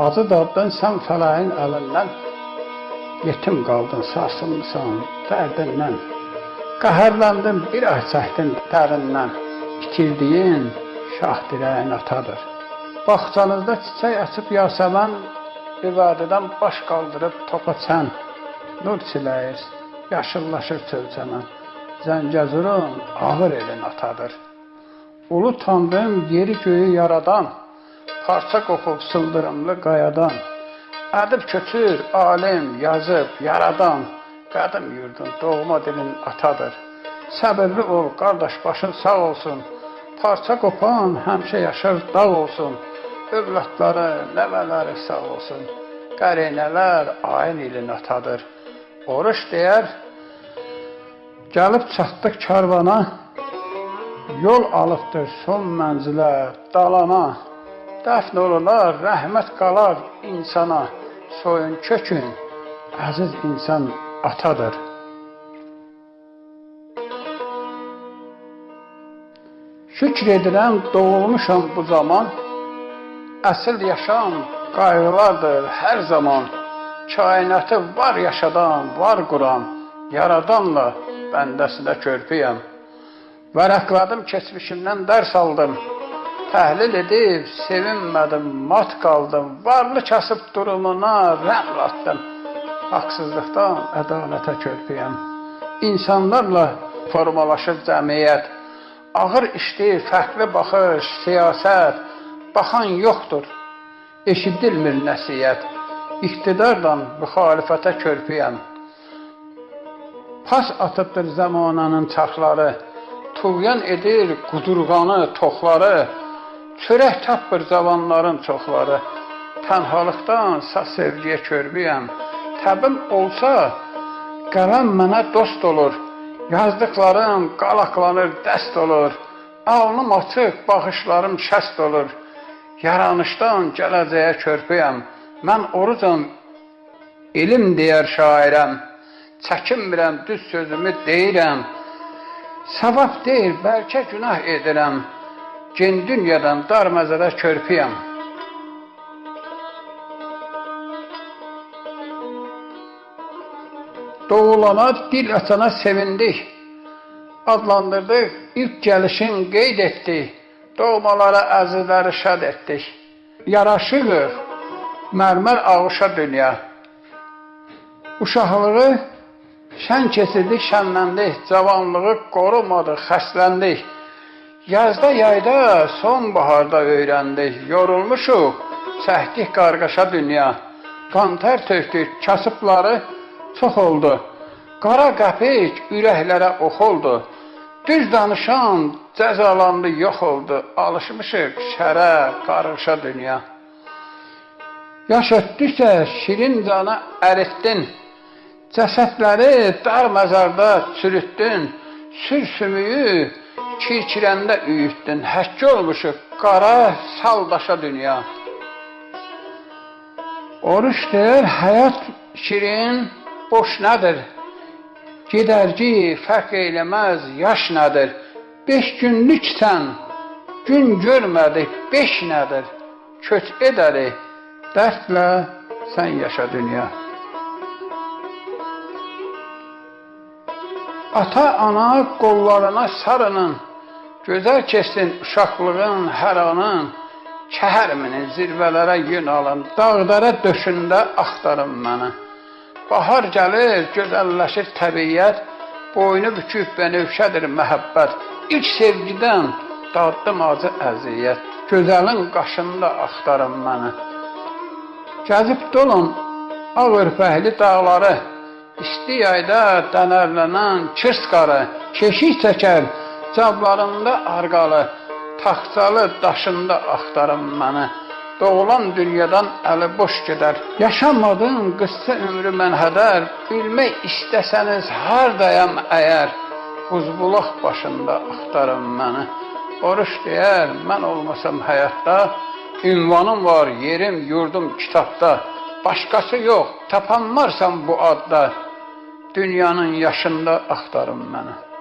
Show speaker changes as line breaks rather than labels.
Acı daddan sən fələyin əlindən, yetim qaldın, sarsılmısan dərdindən. Qəhərləndin, bir ah çəkdin dərindən, itirdiyin şah dirəyin atadır. Bağçanızda çiçək açıb yasəmən, bir vadədən baş qaldırıb topa çən, nur çiləyir, yaşıllaşır çölçəmən. Zəngəzurun ağır elin atadır. Ulu tanrım yeri göyü yaradan, parça qopub sıldırımlı qayadan. Ədib köçür, alim, yazıb, yaradan, qədim yurdun, doğma dilin atadır. Səbirli ol, qardaş başın sağ olsun. Parça qopan həmişə yaşar dağ olsun. Övladları, nəvələri sağ olsun. Qərinələr ayın ilin atadır. Oruç deyər, gəlib çatdıq karvana, yol alıbdır son mənzilə, dalana. Dəfn olurlar, rəhmət qalar insana. Soyun kökün, əziz insan atadır. Şükr edirəm doğulmuşam bu zaman. Əsl yaşam qayğılardır hər zaman. Kainatı var yaşadan, var quran, yaradanla bəndəsinə körpüyəm. Vərəqladım keçmişimdən dərs aldım. Təhlil edib sevinmədim, mat qaldım. Varlı kasıb durumuna rəhm atdım. Haqsızlıqdan ədalətə körpüyəm. İnsanlarla formalaşır cəmiyyət. Ağır işdir, fərqli baxış, siyasət. Baxan yoxdur. Eşidilmir nəsihət. İqtidarla müxalifətə körpüyəm. Pas atıbdır zamananın çarxları. Tuğyan edir qudurğanı, toxları. Çörək tapmır cavanların çoxları. Tənhalıqdan sa sevgiyə körbüyəm. Təbim olsa, qələm mənə dost olur. Yazdıqlarım qalaqlanır, dəst olur. Alnım açıq, baxışlarım şəst olur. Yaranışdan gələcəyə körpüyəm. Mən orucam, ilim deyər şairəm. Çəkinmirəm, düz sözümü deyirəm. Savab deyil, bəlkə günah edirəm. Gen dünyadan dar məzədə körpüyəm. Doğulana, dil açana sevindik. Adlandırdık, ilk gəlişin qeyd etdik. Doğmalara əzizləri şad etdik. Yaraşığıq, mərmər ağuşa dünya. Uşaqlığı şən keçirdik, şənləndik. Cavanlığı qorumadıq, xəsləndik. Yazda, yayda, sonbaharda öyrəndik. Yorulmuşuq, çəkdik qarqaşa dünya. Qantər tökdük, kasıbları çox oldu. Qara qəpik ürəklərə ox oldu. Düz danışan cəzalandı, yox oldu. Alışmışıq şərə, qarışa dünya. Yaş ötdükcə şirin cana əritdin. Cəsədləri dar məzarda çürütdün. Sür sümüyü kirkirəndə üyütdün. Həkk olmuşuq qara saldaşa dünya. Oruç deyir, həyat şirin, boş nədir? Gedərci fərq eləməz, yaş nədir? Beş günlüksən, gün görmədik, beş nədir? Köç edərik, dərdlə sən yaşa dünya. Ata, ana qollarına sarının, gözəl keçsin uşaqlığın hər anın, kəhərminin zirvələrə yön alın, dağlara döşündə axtarın məni. Bahar gəlir, gözəlləşir təbiət, boynu büküb bənövşədir məhəbbət. İlk sevgidən daddım acı əziyyət, gözəlin qaşında axtarın məni. Gəzib dolun ağ örpəkli dağları, isti yayda dənərlənən çırs qarı, keşik çəkər cablarında arqalı, taxtalı daşında axtarın məni. Doğulan dünyadan əli boş gedər. Yaşamadın qıssa ömrü mən hədər. Bilmək istəsəniz hardayam əyər. Buzbulaq başında axtarın məni. Oruç deyər, mən olmasam həyatda, ünvanım var, yerim, yurdum kitabda. Başqası yox, tapanmarsan bu adda. Dünyanın yaşında axtarın məni.